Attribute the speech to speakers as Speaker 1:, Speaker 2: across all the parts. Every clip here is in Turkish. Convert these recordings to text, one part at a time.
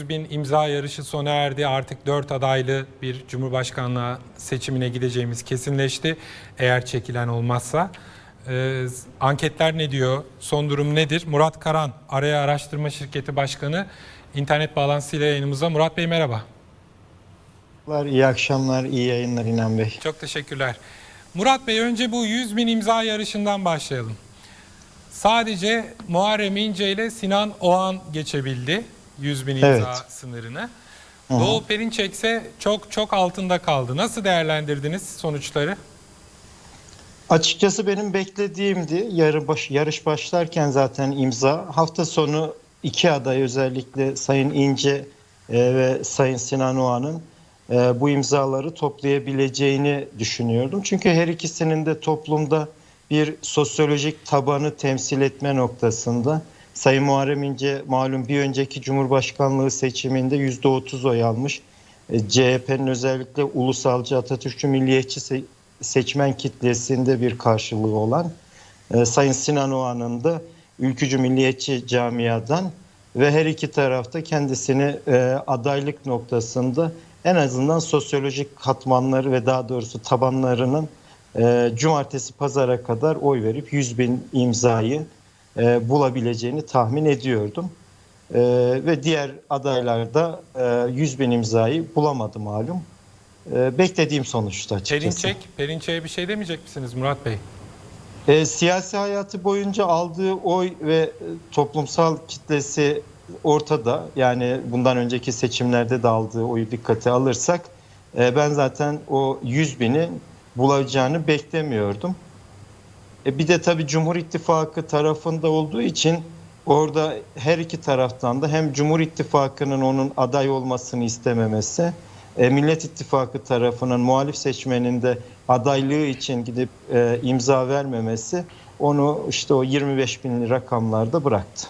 Speaker 1: bin imza yarışı sona erdi. Artık 4 adaylı bir Cumhurbaşkanlığı seçimine gideceğimiz kesinleşti. Eğer çekilen olmazsa. Ee, anketler ne diyor? Son durum nedir? Murat Karan, Araya Araştırma Şirketi Başkanı. internet bağlantısıyla yayınımıza. Murat Bey merhaba.
Speaker 2: İyi akşamlar, iyi yayınlar İnan Bey.
Speaker 1: Çok teşekkürler. Murat Bey önce bu 100 bin imza yarışından başlayalım. Sadece Muharrem İnce ile Sinan Oğan geçebildi 100 bin imza
Speaker 2: Evet.
Speaker 1: sınırını. Doğu Perinçek ise çok çok altında kaldı. Nasıl değerlendirdiniz sonuçları?
Speaker 2: Açıkçası benim beklediğimdi. Yarı baş, yarış başlarken zaten imza. Hafta sonu iki aday özellikle Sayın İnce e, ve Sayın Sinan Oğan'ın e, bu imzaları toplayabileceğini düşünüyordum. Çünkü her ikisinin de toplumda bir sosyolojik tabanı temsil etme noktasında Sayın Muharrem İnce malum bir önceki Cumhurbaşkanlığı seçiminde %30 oy almış. E, CHP'nin özellikle ulusalcı Atatürkçü milliyetçi se- seçmen kitlesinde bir karşılığı olan e, Sayın Sinan Oğan'ın da ülkücü milliyetçi camiadan ve her iki tarafta kendisini e, adaylık noktasında en azından sosyolojik katmanları ve daha doğrusu tabanlarının cumartesi pazara kadar oy verip 100 bin imzayı e, bulabileceğini tahmin ediyordum. E, ve diğer adaylar da e, 100 bin imzayı bulamadı malum. E, beklediğim sonuçta açıkçası.
Speaker 1: Perinçek, Perinçek'e bir şey demeyecek misiniz Murat Bey?
Speaker 2: E, siyasi hayatı boyunca aldığı oy ve e, toplumsal kitlesi ortada. Yani bundan önceki seçimlerde de aldığı oyu dikkate alırsak e, ben zaten o 100 bini bulacağını beklemiyordum. E, bir de tabii Cumhur İttifakı tarafında olduğu için orada her iki taraftan da hem Cumhur İttifakı'nın onun aday olmasını istememesi, e, Millet İttifakı tarafının muhalif seçmenin de adaylığı için gidip e, imza vermemesi onu işte o 25 bin rakamlarda bıraktı.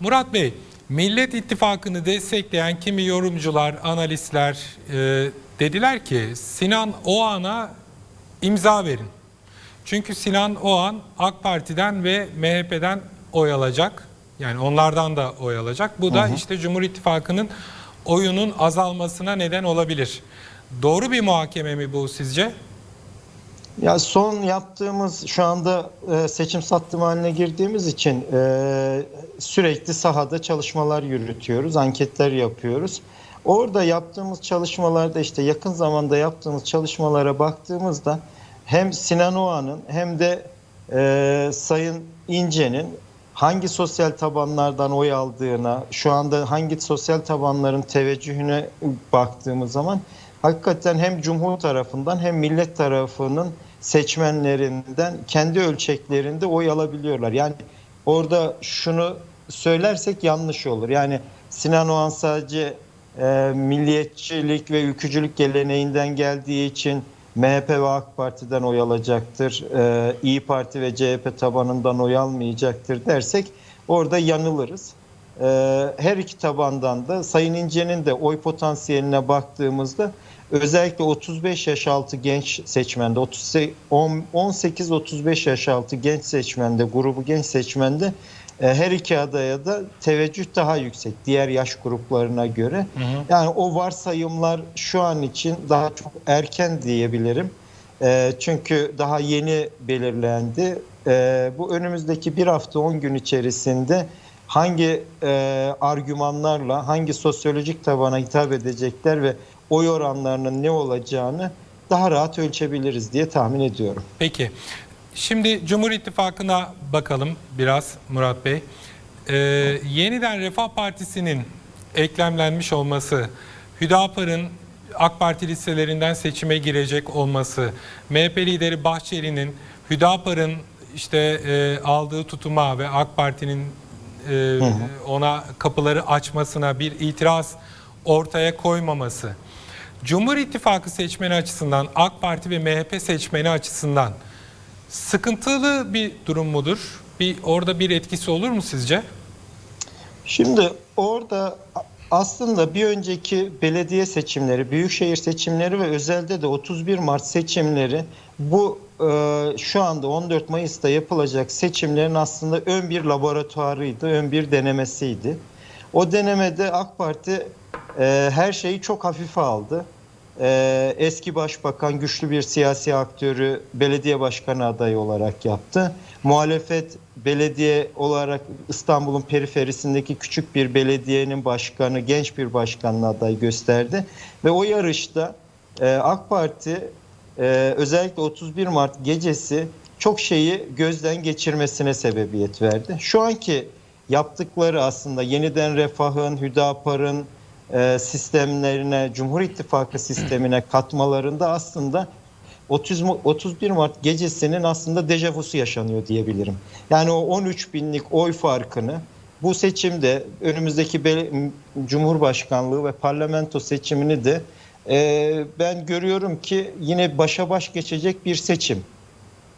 Speaker 1: Murat Bey, Millet İttifakı'nı destekleyen kimi yorumcular, analistler e, dediler ki Sinan Oğan'a imza verin. Çünkü Sinan Oğan AK Parti'den ve MHP'den oy alacak. Yani onlardan da oy alacak. Bu da işte Cumhur İttifakı'nın oyunun azalmasına neden olabilir. Doğru bir muhakeme mi bu sizce?
Speaker 2: Ya son yaptığımız şu anda e, seçim sattım haline girdiğimiz için e, sürekli sahada çalışmalar yürütüyoruz, anketler yapıyoruz. Orada yaptığımız çalışmalarda işte yakın zamanda yaptığımız çalışmalara baktığımızda hem Sinan Oğan'ın hem de e, Sayın İnce'nin hangi sosyal tabanlardan oy aldığına, şu anda hangi sosyal tabanların teveccühüne baktığımız zaman hakikaten hem Cumhur tarafından hem millet tarafının seçmenlerinden kendi ölçeklerinde oy alabiliyorlar. Yani orada şunu söylersek yanlış olur. Yani Sinan Oğan sadece e, milliyetçilik ve ülkücülük geleneğinden geldiği için MHP ve AK Parti'den oy alacaktır. E, İyi Parti ve CHP tabanından oy almayacaktır dersek orada yanılırız. E, her iki tabandan da Sayın İnce'nin de oy potansiyeline baktığımızda özellikle 35 yaş altı genç seçmende 18-35 yaş altı genç seçmende grubu genç seçmende her iki adaya da teveccüh daha yüksek diğer yaş gruplarına göre. Yani o varsayımlar şu an için daha çok erken diyebilirim. E, çünkü daha yeni belirlendi. E, bu önümüzdeki bir hafta 10 gün içerisinde hangi e, argümanlarla, hangi sosyolojik tabana hitap edecekler ve oy oranlarının ne olacağını daha rahat ölçebiliriz diye tahmin ediyorum.
Speaker 1: Peki. Şimdi Cumhur İttifakı'na bakalım biraz Murat Bey. Ee, yeniden Refah Partisi'nin eklemlenmiş olması, Hüdapar'ın AK Parti listelerinden seçime girecek olması, MHP lideri Bahçeli'nin Hüdapar'ın işte e, aldığı tutuma ve AK Parti'nin e, ona kapıları açmasına bir itiraz ortaya koymaması. Cumhur İttifakı seçmeni açısından, AK Parti ve MHP seçmeni açısından sıkıntılı bir durum mudur? Bir orada bir etkisi olur mu sizce?
Speaker 2: Şimdi orada aslında bir önceki belediye seçimleri, büyükşehir seçimleri ve özelde de 31 Mart seçimleri bu e, şu anda 14 Mayıs'ta yapılacak seçimlerin aslında ön bir laboratuvarıydı, ön bir denemesiydi. O denemede AK Parti e, her şeyi çok hafife aldı. E, eski başbakan güçlü bir siyasi aktörü belediye başkanı adayı olarak yaptı. Muhalefet belediye olarak İstanbul'un periferisindeki küçük bir belediyenin başkanı, genç bir başkanın aday gösterdi. Ve o yarışta e, AK Parti e, özellikle 31 Mart gecesi çok şeyi gözden geçirmesine sebebiyet verdi. Şu anki yaptıkları aslında yeniden refahın, Hüdapar'ın sistemlerine, Cumhur İttifakı sistemine katmalarında aslında 30, Mu- 31 Mart gecesinin aslında dejavusu yaşanıyor diyebilirim. Yani o 13 binlik oy farkını bu seçimde önümüzdeki Cumhurbaşkanlığı ve parlamento seçimini de e, ben görüyorum ki yine başa baş geçecek bir seçim.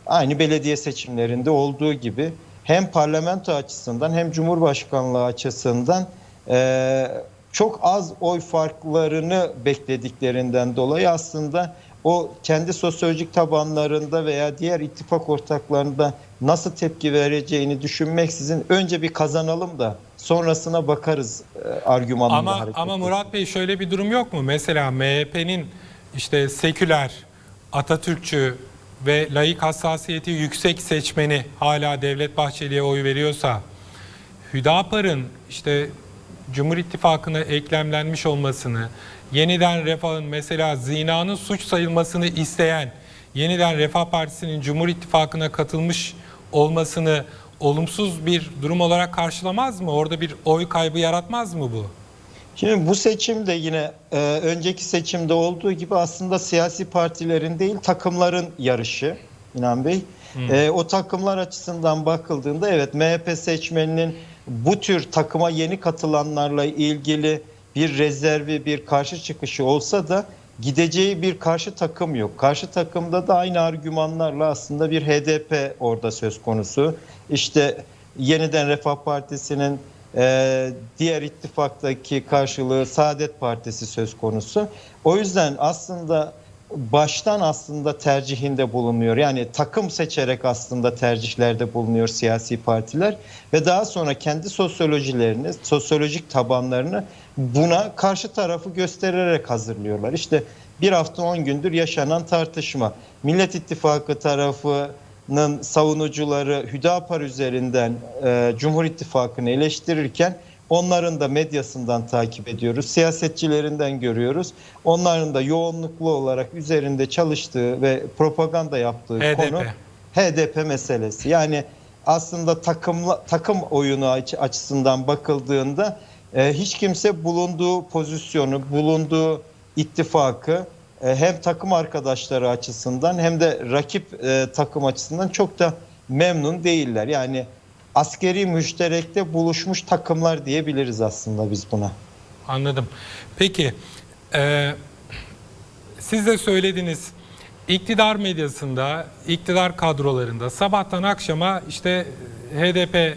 Speaker 2: Aynı belediye seçimlerinde olduğu gibi hem parlamento açısından hem cumhurbaşkanlığı açısından e, çok az oy farklarını beklediklerinden dolayı aslında o kendi sosyolojik tabanlarında veya diğer ittifak ortaklarında nasıl tepki vereceğini düşünmeksizin önce bir kazanalım da sonrasına bakarız e, argümanında
Speaker 1: Ama
Speaker 2: hareket
Speaker 1: ama. Murat Bey şöyle bir durum yok mu? Mesela MHP'nin işte seküler, Atatürkçü ve laik hassasiyeti yüksek seçmeni hala Devlet Bahçeli'ye oy veriyorsa Hüdapar'ın işte Cumhur İttifakı'na eklemlenmiş olmasını, yeniden refahın mesela zinanın suç sayılmasını isteyen yeniden Refah Partisi'nin Cumhur İttifakı'na katılmış olmasını olumsuz bir durum olarak karşılamaz mı? Orada bir oy kaybı yaratmaz mı bu?
Speaker 2: Şimdi bu seçimde yine e, önceki seçimde olduğu gibi aslında siyasi partilerin değil takımların yarışı İnan Bey. E, o takımlar açısından bakıldığında evet MHP seçmeninin bu tür takıma yeni katılanlarla ilgili bir rezervi, bir karşı çıkışı olsa da gideceği bir karşı takım yok. Karşı takımda da aynı argümanlarla aslında bir HDP orada söz konusu. İşte yeniden Refah Partisi'nin ee, diğer ittifaktaki karşılığı Saadet Partisi söz konusu. O yüzden aslında baştan aslında tercihinde bulunuyor. Yani takım seçerek aslında tercihlerde bulunuyor siyasi partiler ve daha sonra kendi sosyolojilerini, sosyolojik tabanlarını buna karşı tarafı göstererek hazırlıyorlar. İşte bir hafta 10 gündür yaşanan tartışma. Millet İttifakı tarafı Nın savunucuları Hüdapar üzerinden e, Cumhur İttifakı'nı eleştirirken onların da medyasından takip ediyoruz. Siyasetçilerinden görüyoruz. Onların da yoğunluklu olarak üzerinde çalıştığı ve propaganda yaptığı
Speaker 1: HDP.
Speaker 2: konu HDP meselesi. Yani aslında takımla, takım oyunu aç- açısından bakıldığında e, hiç kimse bulunduğu pozisyonu, bulunduğu ittifakı e, hem takım arkadaşları açısından hem de rakip e, takım açısından çok da memnun değiller. Yani askeri müşterekte buluşmuş takımlar diyebiliriz aslında biz buna.
Speaker 1: Anladım. Peki, e, siz de söylediniz. İktidar medyasında, iktidar kadrolarında sabahtan akşama işte HDP e,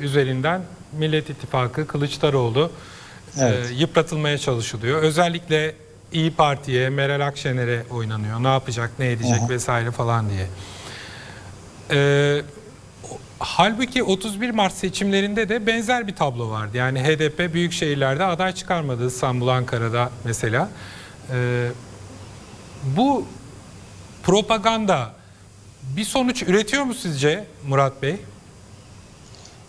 Speaker 1: üzerinden Millet İttifakı, Kılıçdaroğlu e,
Speaker 2: Evet.
Speaker 1: yıpratılmaya çalışılıyor. Özellikle İyi Parti'ye, Meral Akşener'e oynanıyor. Ne yapacak, ne edecek
Speaker 2: Aha.
Speaker 1: vesaire falan diye. E, o- halbuki 31 Mart seçimlerinde de benzer bir tablo vardı. Yani HDP büyük şehirlerde aday çıkarmadı. İstanbul, Ankara'da mesela. E, bu propaganda bir sonuç üretiyor mu sizce Murat Bey?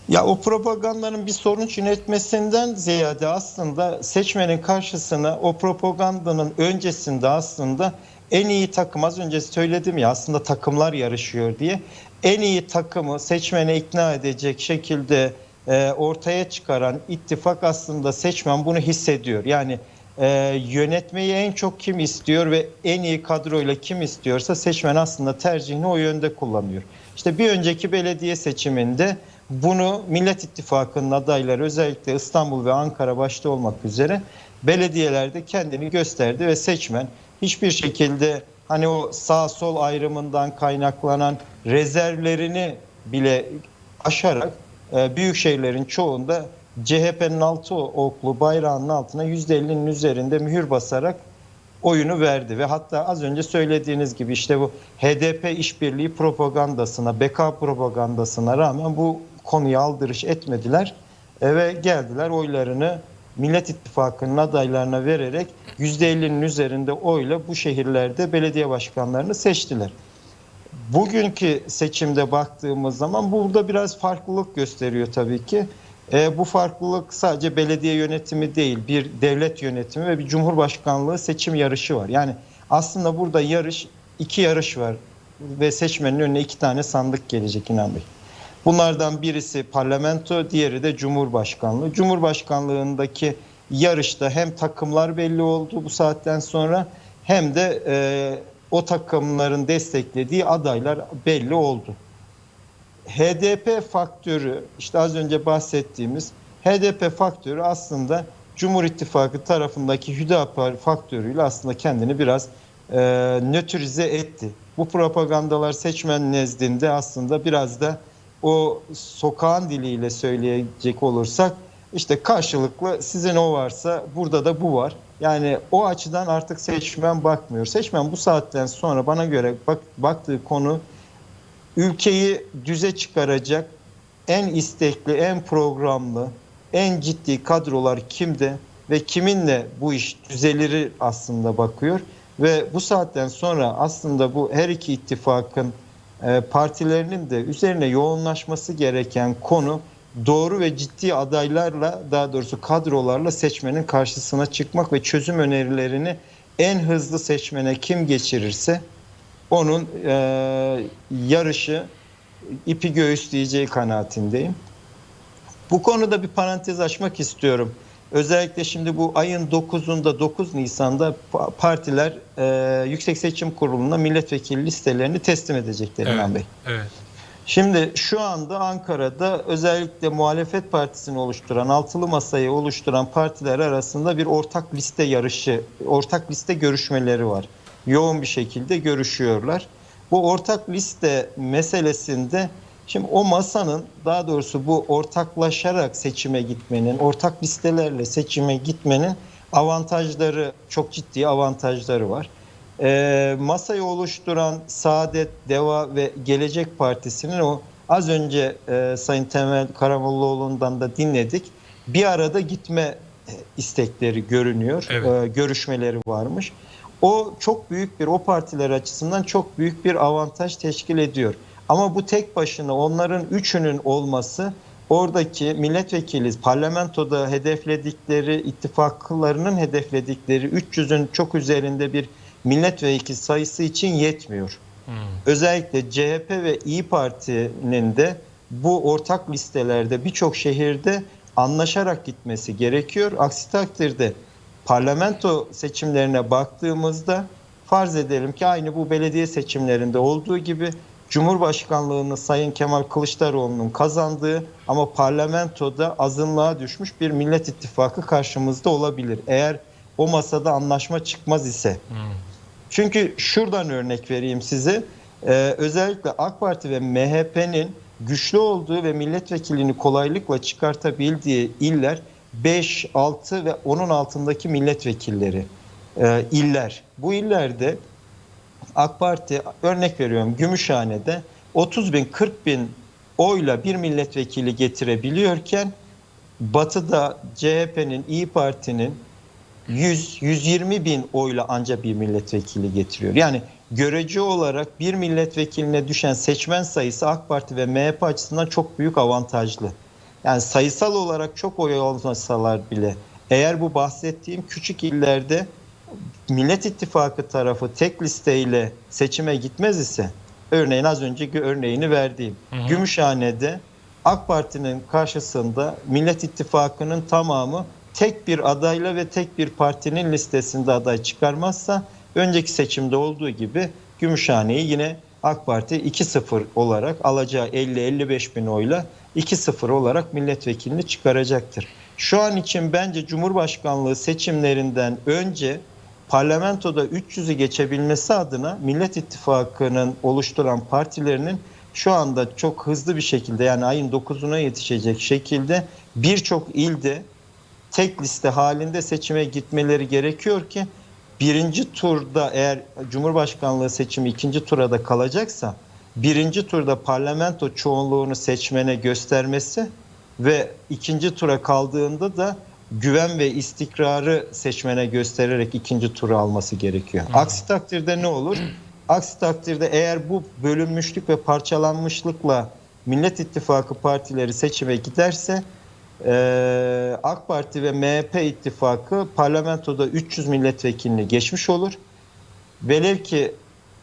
Speaker 2: Ya o propagandanın bir sonuç yönetmesinden ziyade aslında seçmenin karşısına o propagandanın öncesinde aslında en iyi takım az önce söyledim ya aslında takımlar yarışıyor diye en iyi takımı seçmene ikna edecek şekilde e, ortaya çıkaran ittifak aslında seçmen bunu hissediyor. Yani e, yönetmeyi en çok kim istiyor ve en iyi kadroyla kim istiyorsa seçmen aslında tercihini o yönde kullanıyor. İşte bir önceki belediye seçiminde bunu Millet İttifakı'nın adayları özellikle İstanbul ve Ankara başta olmak üzere belediyelerde kendini gösterdi ve seçmen hiçbir şekilde hani o sağ sol ayrımından kaynaklanan rezervlerini bile aşarak e, büyük şehirlerin çoğunda CHP'nin altı oklu bayrağının altına %50'nin üzerinde mühür basarak oyunu verdi. Ve hatta az önce söylediğiniz gibi işte bu HDP işbirliği propagandasına, beka propagandasına rağmen bu konuya aldırış etmediler. Eve geldiler oylarını Millet İttifakı'nın adaylarına vererek %50'nin üzerinde oyla bu şehirlerde belediye başkanlarını seçtiler. Bugünkü seçimde baktığımız zaman burada biraz farklılık gösteriyor tabii ki. E, bu farklılık sadece belediye yönetimi değil, bir devlet yönetimi ve bir cumhurbaşkanlığı seçim yarışı var. Yani aslında burada yarış, iki yarış var ve seçmenin önüne iki tane sandık gelecek İnan Bey. Bunlardan birisi parlamento, diğeri de cumhurbaşkanlığı. Cumhurbaşkanlığındaki yarışta hem takımlar belli oldu bu saatten sonra hem de e, o takımların desteklediği adaylar belli oldu. HDP faktörü işte az önce bahsettiğimiz HDP faktörü aslında Cumhur İttifakı tarafındaki Hüdapar faktörüyle aslında kendini biraz e, nötrize etti. Bu propagandalar seçmen nezdinde aslında biraz da o sokağın diliyle söyleyecek olursak işte karşılıklı sizin o varsa burada da bu var. Yani o açıdan artık seçmen bakmıyor. Seçmen bu saatten sonra bana göre bak, baktığı konu ülkeyi düze çıkaracak en istekli, en programlı, en ciddi kadrolar kimde ve kiminle bu iş düzelir aslında bakıyor. Ve bu saatten sonra aslında bu her iki ittifakın partilerinin de üzerine yoğunlaşması gereken konu doğru ve ciddi adaylarla daha doğrusu kadrolarla seçmenin karşısına çıkmak ve çözüm önerilerini en hızlı seçmene kim geçirirse onun e, yarışı ipi göğüsleyeceği kanaatindeyim. Bu konuda bir parantez açmak istiyorum. Özellikle şimdi bu ayın 9'unda 9 Nisan'da pa- partiler e, Yüksek Seçim Kurulu'na milletvekili listelerini teslim edecekler İlhan Bey.
Speaker 1: evet.
Speaker 2: Şimdi şu anda Ankara'da özellikle muhalefet partisini oluşturan, altılı masayı oluşturan partiler arasında bir ortak liste yarışı, ortak liste görüşmeleri var. Yoğun bir şekilde görüşüyorlar. Bu ortak liste meselesinde şimdi o masanın daha doğrusu bu ortaklaşarak seçime gitmenin, ortak listelerle seçime gitmenin avantajları, çok ciddi avantajları var. Ee, masayı oluşturan Saadet, Deva ve Gelecek Partisi'nin o az önce e, Sayın Temel Karamollaoğlu'ndan da dinledik. Bir arada gitme e, istekleri görünüyor.
Speaker 1: Evet.
Speaker 2: e, görüşmeleri varmış. O çok büyük bir o partiler açısından çok büyük bir avantaj teşkil ediyor. Ama bu tek başına onların üçünün olması oradaki milletvekili parlamentoda hedefledikleri ittifaklarının hedefledikleri 300'ün çok üzerinde bir milletvekili sayısı için yetmiyor.
Speaker 1: Hmm.
Speaker 2: Özellikle CHP ve İyi Parti'nin de bu ortak listelerde birçok şehirde anlaşarak gitmesi gerekiyor. Aksi takdirde parlamento seçimlerine baktığımızda farz edelim ki aynı bu belediye seçimlerinde olduğu gibi Cumhurbaşkanlığını Sayın Kemal Kılıçdaroğlu'nun kazandığı ama parlamentoda azınlığa düşmüş bir Millet İttifakı karşımızda olabilir. Eğer o masada anlaşma çıkmaz ise.
Speaker 1: Hmm.
Speaker 2: Çünkü şuradan örnek vereyim size. Ee, özellikle AK Parti ve MHP'nin güçlü olduğu ve milletvekilini kolaylıkla çıkartabildiği iller 5, 6 ve onun altındaki milletvekilleri e, iller. Bu illerde AK Parti örnek veriyorum Gümüşhane'de 30 bin 40 bin oyla bir milletvekili getirebiliyorken Batı'da CHP'nin İyi Parti'nin 100-120 bin oyla anca bir milletvekili getiriyor. Yani görece olarak bir milletvekiline düşen seçmen sayısı AK Parti ve MHP açısından çok büyük avantajlı. Yani sayısal olarak çok oy olmasalar bile eğer bu bahsettiğim küçük illerde Millet İttifakı tarafı tek listeyle seçime gitmez ise örneğin az önceki örneğini verdiğim
Speaker 1: Hı hı.
Speaker 2: Gümüşhane'de AK Parti'nin karşısında Millet İttifakı'nın tamamı tek bir adayla ve tek bir partinin listesinde aday çıkarmazsa önceki seçimde olduğu gibi Gümüşhane'yi yine AK Parti 2-0 olarak alacağı 50-55 bin oyla 2-0 olarak milletvekilini çıkaracaktır. Şu an için bence Cumhurbaşkanlığı seçimlerinden önce parlamentoda 300'ü geçebilmesi adına Millet İttifakı'nın oluşturan partilerinin şu anda çok hızlı bir şekilde yani ayın 9'una yetişecek şekilde birçok ilde tek liste halinde seçime gitmeleri gerekiyor ki birinci turda eğer Cumhurbaşkanlığı seçimi ikinci turada kalacaksa birinci turda parlamento çoğunluğunu seçmene göstermesi ve ikinci tura kaldığında da güven ve istikrarı seçmene göstererek ikinci turu alması gerekiyor. Aksi takdirde ne olur? Aksi takdirde eğer bu bölünmüşlük ve parçalanmışlıkla Millet İttifakı partileri seçime giderse ee, AK Parti ve MHP ittifakı parlamentoda 300 milletvekilini geçmiş olur. Velev ki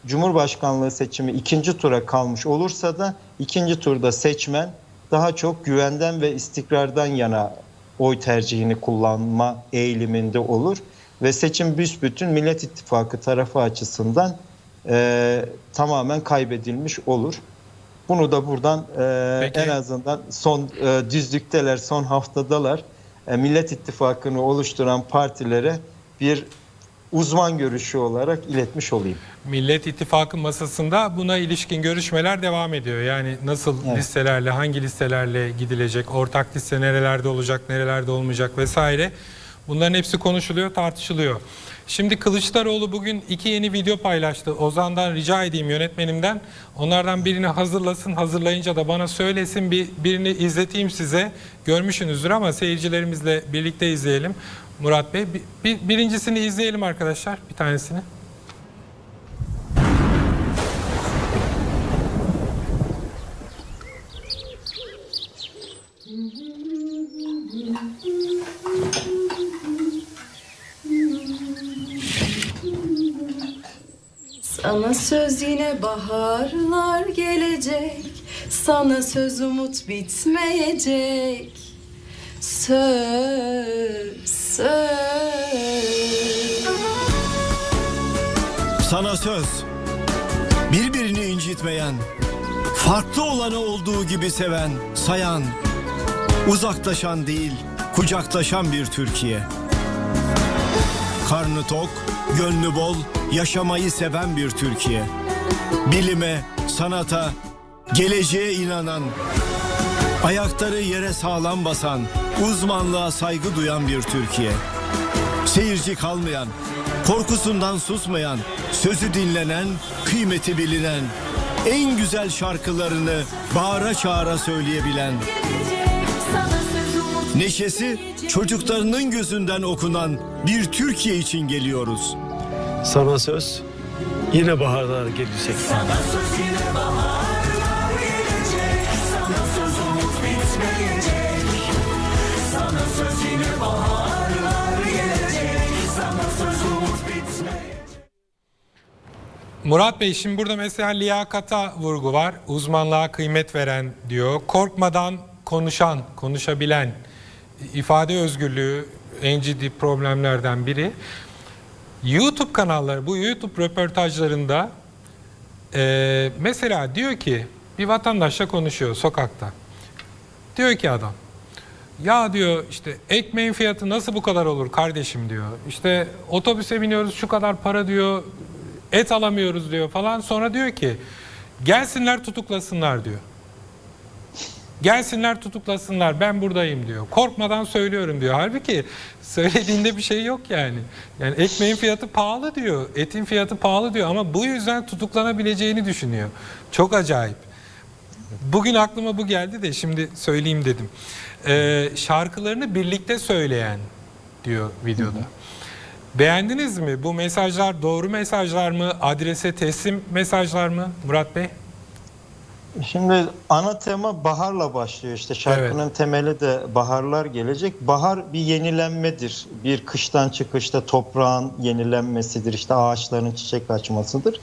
Speaker 2: Cumhurbaşkanlığı seçimi ikinci tura kalmış olursa da ikinci turda seçmen daha çok güvenden ve istikrardan yana oy tercihini kullanma eğiliminde olur. Ve seçim büsbütün Millet İttifakı tarafı açısından e, tamamen kaybedilmiş olur. Bunu da buradan e,
Speaker 1: Peki.
Speaker 2: en azından son e, düzlükteler, son haftadalar e, Millet İttifakı'nı oluşturan partilere bir uzman görüşü olarak iletmiş olayım.
Speaker 1: Millet İttifakı masasında buna ilişkin görüşmeler devam ediyor. Yani nasıl
Speaker 2: Evet.
Speaker 1: listelerle, hangi listelerle gidilecek, ortak liste nerelerde olacak, nerelerde olmayacak vesaire. Bunların hepsi konuşuluyor, tartışılıyor. Şimdi Kılıçdaroğlu bugün iki yeni video paylaştı. Ozan'dan rica edeyim yönetmenimden. Onlardan birini hazırlasın. Hazırlayınca da bana söylesin. Bir, birini izleteyim size. Görmüşsünüzdür ama seyircilerimizle birlikte izleyelim. Murat Bey. Bir, bir- birincisini izleyelim arkadaşlar. Bir tanesini.
Speaker 3: Sana söz yine baharlar gelecek Sana söz umut bitmeyecek Söz, söz
Speaker 4: Sana söz. Birbirini incitmeyen, farklı olanı olduğu gibi seven, sayan, uzaklaşan değil, kucaklaşan bir Türkiye. Karnı tok, gönlü bol, yaşamayı seven bir Türkiye. Bilime, sanata, geleceğe inanan, ayakları yere sağlam basan, uzmanlığa saygı duyan bir Türkiye. Seyirci kalmayan, korkusundan susmayan, sözü dinlenen, kıymeti bilinen, en güzel şarkılarını bağıra çağıra söyleyebilen, neşesi çocuklarının gözünden okunan bir Türkiye için geliyoruz.
Speaker 5: Sana söz yine baharlar gelecek.
Speaker 1: Murat Bey şimdi burada mesela liyakata vurgu var. Uzmanlığa kıymet veren diyor. Korkmadan konuşan, konuşabilen, ifade özgürlüğü en ciddi problemlerden biri. YouTube kanalları, bu YouTube röportajlarında eee, mesela diyor ki bir vatandaşla konuşuyor sokakta. Diyor ki adam ya diyor işte ekmeğin fiyatı nasıl bu kadar olur kardeşim diyor. İşte otobüse biniyoruz şu kadar para diyor. Et alamıyoruz diyor falan. Sonra diyor ki gelsinler tutuklasınlar diyor. Gelsinler tutuklasınlar ben buradayım diyor. Korkmadan söylüyorum diyor. Halbuki söylediğinde bir şey yok yani. Yani ekmeğin fiyatı pahalı diyor. Etin fiyatı pahalı diyor ama bu yüzden tutuklanabileceğini düşünüyor. Çok acayip. Bugün aklıma bu geldi de şimdi söyleyeyim dedim. Ee, şarkılarını birlikte söyleyen diyor videoda. Beğendiniz mi? Bu mesajlar doğru mesajlar mı? Adrese teslim mesajlar mı? Murat Bey?
Speaker 2: Şimdi ana tema baharla başlıyor işte şarkının temeli de baharlar gelecek. Bahar bir yenilenmedir. Bir kıştan çıkışta toprağın yenilenmesidir. İşte ağaçların çiçek açmasıdır.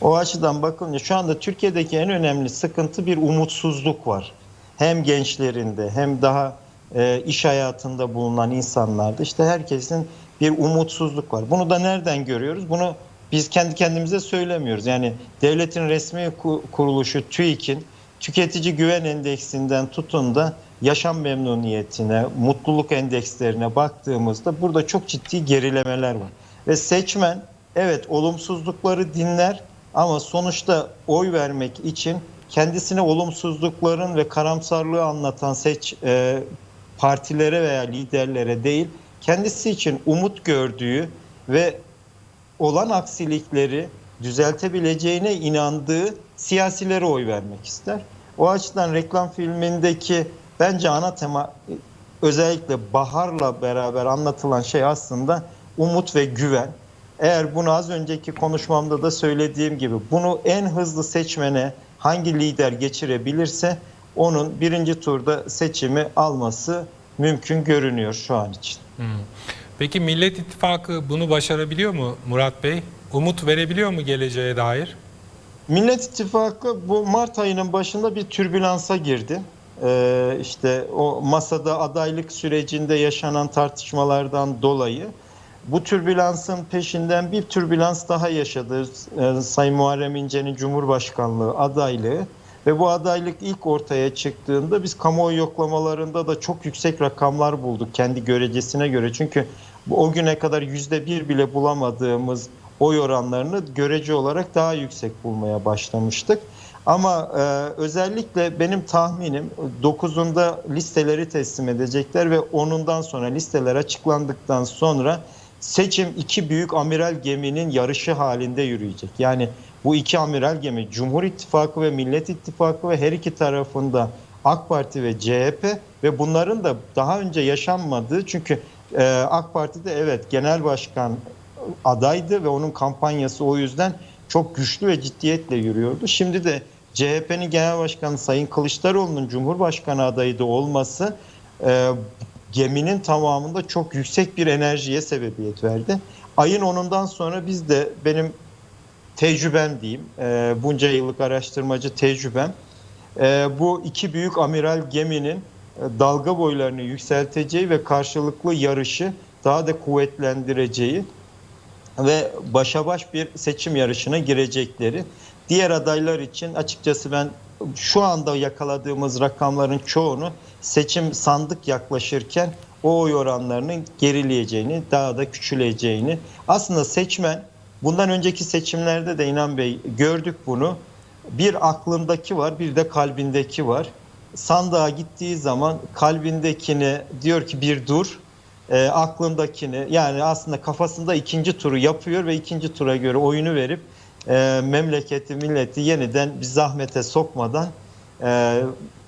Speaker 2: O açıdan bakılınca şu anda Türkiye'deki en önemli sıkıntı bir umutsuzluk var. Hem gençlerinde hem daha e, iş hayatında bulunan insanlarda işte herkesin bir umutsuzluk var. Bunu da nereden görüyoruz? Bunu biz kendi kendimize söylemiyoruz. Yani devletin resmi ku- kuruluşu TÜİK'in tüketici güven endeksinden tutun da yaşam memnuniyetine, mutluluk endekslerine baktığımızda burada çok ciddi gerilemeler var. Ve seçmen evet olumsuzlukları dinler ama sonuçta oy vermek için kendisine olumsuzlukların ve karamsarlığı anlatan seç e, partilere veya liderlere değil kendisi için umut gördüğü ve olan aksilikleri düzeltebileceğine inandığı siyasilere oy vermek ister. O açıdan reklam filmindeki Bence ana tema özellikle baharla beraber anlatılan şey aslında umut ve güven. Eğer bunu az önceki konuşmamda da söylediğim gibi bunu en hızlı seçmene hangi lider geçirebilirse onun birinci turda seçimi alması mümkün görünüyor şu an için.
Speaker 1: Peki Millet İttifakı bunu başarabiliyor mu Murat Bey? Umut verebiliyor mu geleceğe dair?
Speaker 2: Millet İttifakı bu Mart ayının başında bir türbülansa girdi. Ee, işte o masada adaylık sürecinde yaşanan tartışmalardan dolayı bu türbülansın peşinden bir türbülans daha yaşadı. Ee, Sayın Muharrem İnce'nin Cumhurbaşkanlığı adaylığı ve bu adaylık ilk ortaya çıktığında biz kamuoyu yoklamalarında da çok yüksek rakamlar bulduk kendi görecesine göre. Çünkü o güne kadar yüzde bir bile bulamadığımız oy oranlarını görece olarak daha yüksek bulmaya başlamıştık. Ama e, özellikle benim tahminim 9'unda listeleri teslim edecekler ve 10'undan sonra listeler açıklandıktan sonra seçim iki büyük amiral geminin yarışı halinde yürüyecek. Yani bu iki amiral gemi Cumhur İttifakı ve Millet İttifakı ve her iki tarafında AK Parti ve CHP ve bunların da daha önce yaşanmadığı çünkü e, AK Parti'de evet genel başkan adaydı ve onun kampanyası o yüzden çok güçlü ve ciddiyetle yürüyordu. Şimdi de CHP'nin genel başkanı Sayın Kılıçdaroğlu'nun Cumhurbaşkanı adayı da olması e, geminin tamamında çok yüksek bir enerjiye sebebiyet verdi. Ayın 10'undan sonra biz de benim tecrübem diyeyim, e, bunca yıllık araştırmacı tecrübem, e, bu iki büyük amiral geminin e, dalga boylarını yükselteceği ve karşılıklı yarışı daha da kuvvetlendireceği ve başa baş bir seçim yarışına girecekleri. Diğer adaylar için açıkçası ben şu anda yakaladığımız rakamların çoğunu seçim sandık yaklaşırken o oy oranlarının gerileyeceğini, daha da küçüleceğini. Aslında seçmen bundan önceki seçimlerde de İnan Bey gördük bunu. Bir aklındaki var, bir de kalbindeki var. Sandığa gittiği zaman kalbindekini diyor ki bir dur, e, aklındakini yani aslında kafasında ikinci turu yapıyor ve ikinci tura göre oyunu verip e, memleketi milleti yeniden bir zahmete sokmadan e,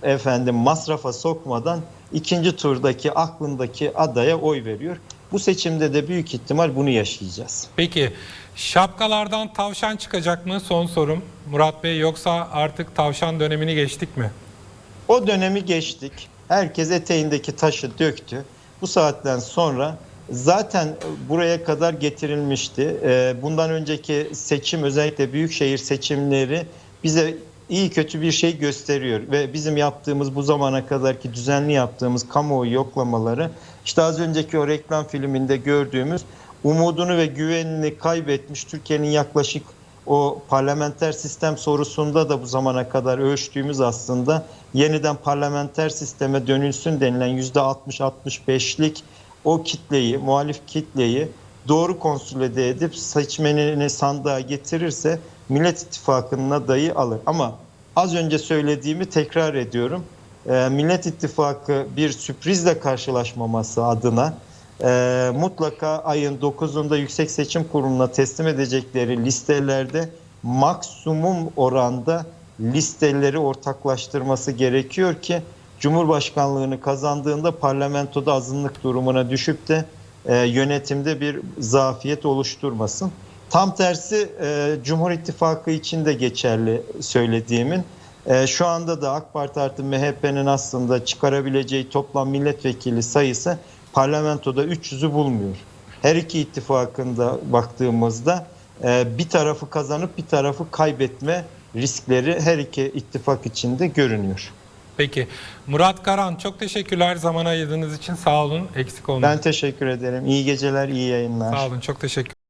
Speaker 2: efendim masrafa sokmadan ikinci turdaki aklındaki adaya oy veriyor. Bu seçimde de büyük ihtimal bunu yaşayacağız.
Speaker 1: Peki şapkalardan tavşan çıkacak mı? Son sorum Murat Bey yoksa artık tavşan dönemini geçtik mi?
Speaker 2: O dönemi geçtik. Herkes eteğindeki taşı döktü. Bu saatten sonra zaten buraya kadar getirilmişti. Ee, Bundan önceki seçim özellikle büyükşehir seçimleri bize iyi kötü bir şey gösteriyor ve bizim yaptığımız bu zamana kadarki düzenli yaptığımız kamuoyu yoklamaları işte az önceki o reklam filminde gördüğümüz umudunu ve güvenini kaybetmiş Türkiye'nin yaklaşık o parlamenter sistem sorusunda da bu zamana kadar ölçtüğümüz aslında yeniden parlamenter sisteme dönülsün denilen %60-65'lik o kitleyi, muhalif kitleyi doğru konsolide edip seçmenini sandığa getirirse Millet İttifakı'nın adayı alır. Ama az önce söylediğimi tekrar ediyorum. Ee, Millet İttifakı bir sürprizle karşılaşmaması adına e, mutlaka ayın 9'unda Yüksek Seçim Kurulu'na teslim edecekleri listelerde maksimum oranda listeleri ortaklaştırması gerekiyor ki Cumhurbaşkanlığını kazandığında parlamentoda azınlık durumuna düşüp de e, yönetimde bir zafiyet oluşturmasın. Tam tersi e, Cumhur İttifakı için de geçerli söylediğimin. E, şu anda da AK Parti artı MHP'nin aslında çıkarabileceği toplam milletvekili sayısı parlamentoda 300'ü bulmuyor. Her iki ittifakında baktığımızda e, bir tarafı kazanıp bir tarafı kaybetme riskleri her iki ittifak içinde görünüyor.
Speaker 1: Peki Murat Karan çok teşekkürler zaman ayırdığınız için sağ olun eksik olmayın.
Speaker 2: Ben teşekkür ederim. İyi geceler, iyi yayınlar.
Speaker 1: Sağ olun çok teşekkür